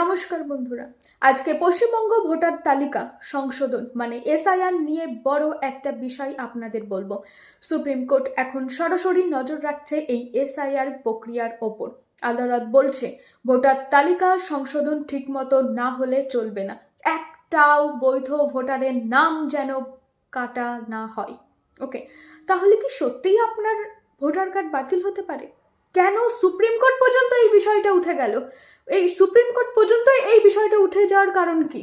নমস্কার বন্ধুরা। আজকে পশ্চিমবঙ্গ ভোটার তালিকা সংশোধন মানে এসআইআর নিয়ে বড় একটা বিষয় আপনাদের বলব। সুপ্রিম কোর্ট এখন সরাসরি নজর রাখছে এই এসআইআর প্রক্রিয়ার ওপর। আদালত বলছে, ভোটার তালিকা সংশোধন ঠিকমতো না হলে চলবে না। একটাও বৈধ ভোটারের নাম যেন কাটা না হয়। ওকে, তাহলে কি সত্যিই আপনার ভোটার কার্ড বাতিল হতে পারে? কেন সুপ্রিম কোর্ট পর্যন্ত এই বিষয়টা উঠে গেল? এই সুপ্রিম কোর্ট পর্যন্ত এই বিষয়টা উঠে যাওয়ার কারণ কি?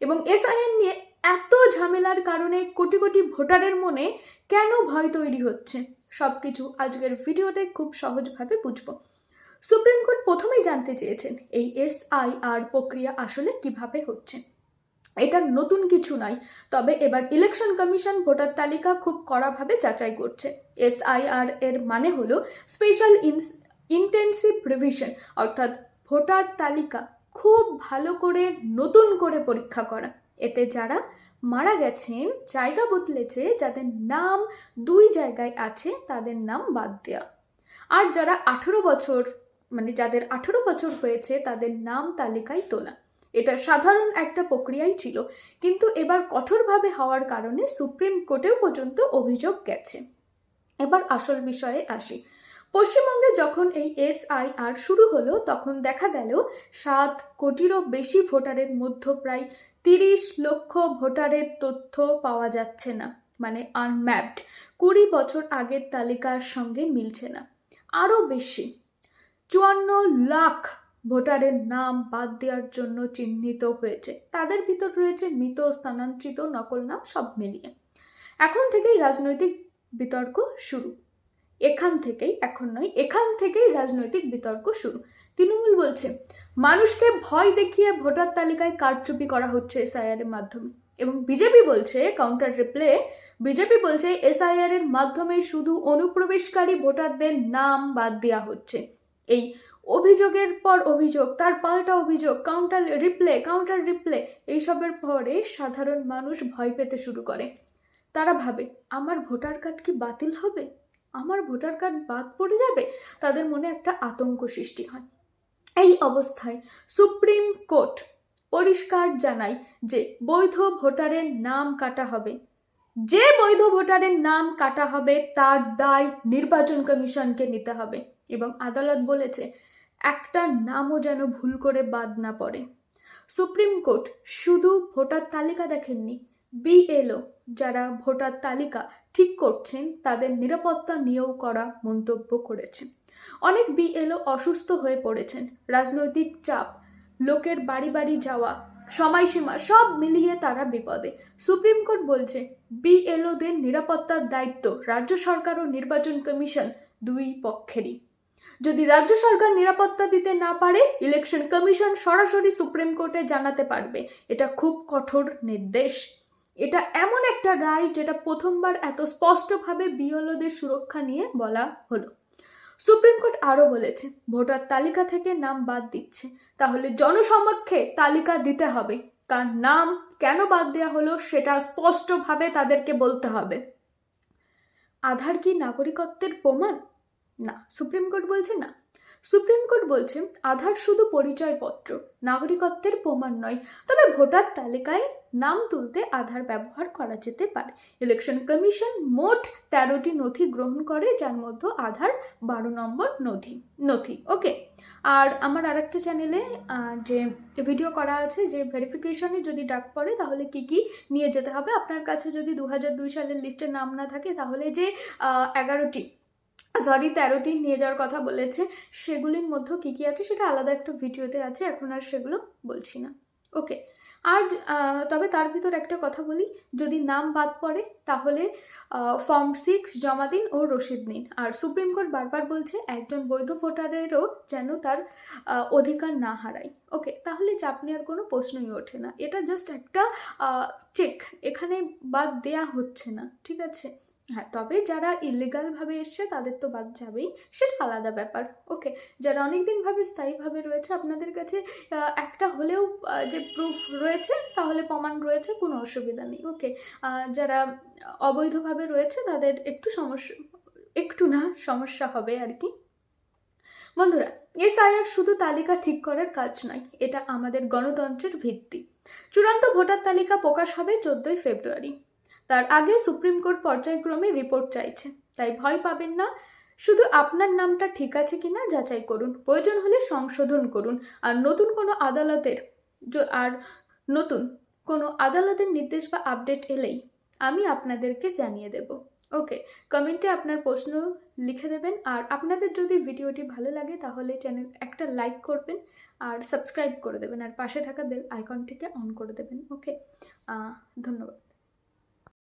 এবং এস এসআইএন নিয়ে এত ঝামেলার কারণে কোটি কোটি ভোটারের মনে কেন ভয় তৈরি হচ্ছে? সব কিছু আজকের ভিডিওতে খুব সহজভাবে বুঝব। সুপ্রিম কোর্ট প্রথমেই জানতে চেয়েছেন এই এসআইআর প্রক্রিয়া আসলে কীভাবে হচ্ছে। এটা নতুন কিছু নয়, তবে এবার ইলেকশন কমিশন ভোটার তালিকা খুব কড়াভাবে যাচাই করছে। এসআইআর এর মানে হলো স্পেশাল ইন্টেন্সিভ রিভিশন অর্থাৎ ভোটার তালিকা খুব ভালো করে নতুন করে পরীক্ষা করা। এতে যারা মারা গেছেন, জায়গা বদলেছে, যাদের নাম দুই জায়গায় আছে, তাদের নাম বাদ দেওয়া আর যারা আঠেরো বছর মানে যাদের আঠেরো বছর হয়েছে, তাদের নাম তালিকায় তোলা। এটা সাধারণ একটা প্রক্রিয়াই ছিল। কিন্তু এবার কঠোরভাবে হওয়ার কারণে সুপ্রিম কোর্টেও পর্যন্ত অভিযোগ গেছে। এবার আসল বিষয়ে আসি। পশ্চিমবঙ্গে যখন এই এসআইআর শুরু হলো, তখন দেখা গেল সাত কোটিরও বেশি ভোটারের মধ্যে প্রায় তিরিশ লক্ষ ভোটারের তথ্য পাওয়া যাচ্ছে না মানে আনম্যাপড। কুড়ি বছর আগের তালিকার সঙ্গে মিলছে না। আরও বেশি, চুয়ান্ন লাখ ভোটারের নাম বাদ দেওয়ার জন্য চিহ্নিত হয়েছে। তাদের ভিতর রয়েছে মৃত, স্থানান্তরিত, নকল নাম সব মিলিয়ে। এখন থেকেই রাজনৈতিক বিতর্ক শুরু। এখান থেকেই, এখন নয়, এখান থেকেই রাজনৈতিক বিতর্ক শুরু। তৃণমূল বলছে, মানুষকে ভয় দেখিয়ে ভোটার তালিকায় কারচুপি করা হচ্ছে এসআইআর এর মাধ্যমে। এবং বিজেপি বলছে কাউন্টার রিপ্লে বিজেপি বলছে, এসআইআর এর মাধ্যমে শুধু অনুপ্রবেশকারী ভোটারদের নাম বাদ দেওয়া হচ্ছে। এই অভিযোগের পর অভিযোগ, তার পাল্টা অভিযোগ কাউন্টার রিপ্লে কাউন্টার রিপ্লে এইসবের পরে সাধারণ মানুষ ভয় পেতে শুরু করে। তারা ভাবে, আমার ভোটার কার্ড কি বাতিল হবে? আমার ভোটার কার্ড বাদ পড়ে যাবে? তাদের মনে একটা আতঙ্ক সৃষ্টি হয়। এই অবস্থায় সুপ্রিম কোর্ট পরিষ্কার জানায় যে বৈধ ভোটারের নাম কাটা হবে। যে বৈধ ভোটারের নাম কাটা হবে, তার দায় নির্বাচন কমিশনকে নিতে হবে এবং আদালত বলেছে, একটা নামও যেন ভুল করে বাদ না পড়ে। সুপ্রিম কোর্ট শুধু ভোটার তালিকা দেখেননি, বিএলও যারা ভোটার তালিকা ঠিক করছেন, তাদের নিরাপত্তা নিয়েও করা মন্তব্য করেছেন। অনেক বিএলও অসুস্থ হয়ে পড়েছেন, রাজনৈতিক চাপ, লোকের বাড়ি বাড়ি যাওয়া, সময়সীমা, সব মিলিয়ে তারা বিপদে। সুপ্রিম কোর্ট বলছে, বিএলওদের নিরাপত্তার দায়িত্ব রাজ্য সরকার ও নির্বাচন কমিশন দুই পক্ষেরই। যদি রাজ্য সরকার নিরাপত্তা দিতে না পারে, ইলেকশন কমিশন সরাসরি সুপ্রিম কোর্টে জানাতে পারবে। এটা খুব কঠোর নির্দেশ। এটা এমন একটা রায় যেটা প্রথমবার এত স্পষ্টভাবে বিএলওদের সুরক্ষা নিয়ে বলা হলো। সুপ্রিম কোর্ট আরও বলেছে, ভোটার তালিকা থেকে নাম বাদ দিচ্ছে, তাহলে জনসমক্ষে তালিকা দিতে হবে। তার নাম কেন বাদ দেওয়া হলো সেটা স্পষ্টভাবে তাদেরকে বলতে হবে। আধার কি নাগরিকত্বের প্রমাণ? না, সুপ্রিম কোর্ট বলছে না। সুপ্রিম কোর্ট বলছে, আধার শুধু পরিচয়পত্র, নাগরিকত্বের প্রমাণ নয়, তবে ভোটার তালিকায় নাম তুলতে আধার ব্যবহার করা যেতে পারে। ইলেকশন কমিশন মোট তেরোটি নথি গ্রহণ করে, যার মধ্যে আধার বারো নম্বর নথি নথি ওকে আর আমার আরেকটা চ্যানেলে যে ভিডিও করা আছে, যে ভেরিফিকেশনে যদি ডাক পড়ে, তাহলে কি কি নিয়ে যেতে হবে? আপনার কাছে যদি দু সালের লিস্টে নাম না থাকে, তাহলে যে এগারোটি সরি তেরোটি নিয়ে যাওয়ার কথা বলেছে, সেগুলির মধ্যে কী কী আছে? সেটা আলাদা একটা ভিডিওতে আছে, এখন আর সেগুলো বলছি না ওকে আর তবে তার ভিতর একটা কথা বলি, যদি নাম বাদ পড়ে, তাহলে ফর্ম সিক্স জমা দিন ও রসিদ নিন। আর সুপ্রিম কোর্ট বারবার বলছে, একজন বৈধ ভোটারেরও যেন তার অধিকার না হারায়। ওকে তাহলে চাপ নেওয়ার কোনো প্রশ্নই ওঠে না। এটা জাস্ট একটা চেক এখানে বাদ দেয়া হচ্ছে না। ঠিক আছে? হ্যাঁ তবে যারা ইলিগালভাবে এসছে তাদের তো বাদ যাবেই। সেটা আলাদা ব্যাপার। ওকে যারা অনেক দিনভাবে স্থায়ীভাবে রয়েছে, আপনাদের কাছে একটা হলেও যে প্রুফ রয়েছে, তাহলে প্রমাণ রয়েছে, কোনো অসুবিধা নেই। ওকে যারা অবৈধভাবে রয়েছে, তাদের একটু সমস্যা, একটু না, সমস্যা হবে আর কি। বন্ধুরা, এসআইআর শুধু তালিকা ঠিক করার কাজ নয়, এটা আমাদের গণতন্ত্রের ভিত্তি। চূড়ান্ত ভোটার তালিকা প্রকাশ হবে চোদ্দই ফেব্রুয়ারি। তার আগে সুপ্রিম কোর্ট পর্যায়ক্রমে রিপোর্ট চাইছে। তাই ভয় পাবেন না। শুধু আপনার নামটা ঠিক আছে কিনা যাচাই করুন। প্রয়োজন হলে সংশোধন করুন। আর নতুন কোনো আদালতের আর নতুন কোনো আদালতের নির্দেশ বা আপডেট এলেই আমি আপনাদেরকে জানিয়ে দেব। ওকে, কমেন্টে আপনার প্রশ্ন লিখে দেবেন। আর আপনাদের যদি ভিডিওটি ভালো লাগে তাহলে চ্যানেল একটা লাইক করবেন আর সাবস্ক্রাইব করে দেবেন। আর পাশে থাকা বেল আইকনটিকে অন করে দেবেন। ওকে ধন্যবাদ।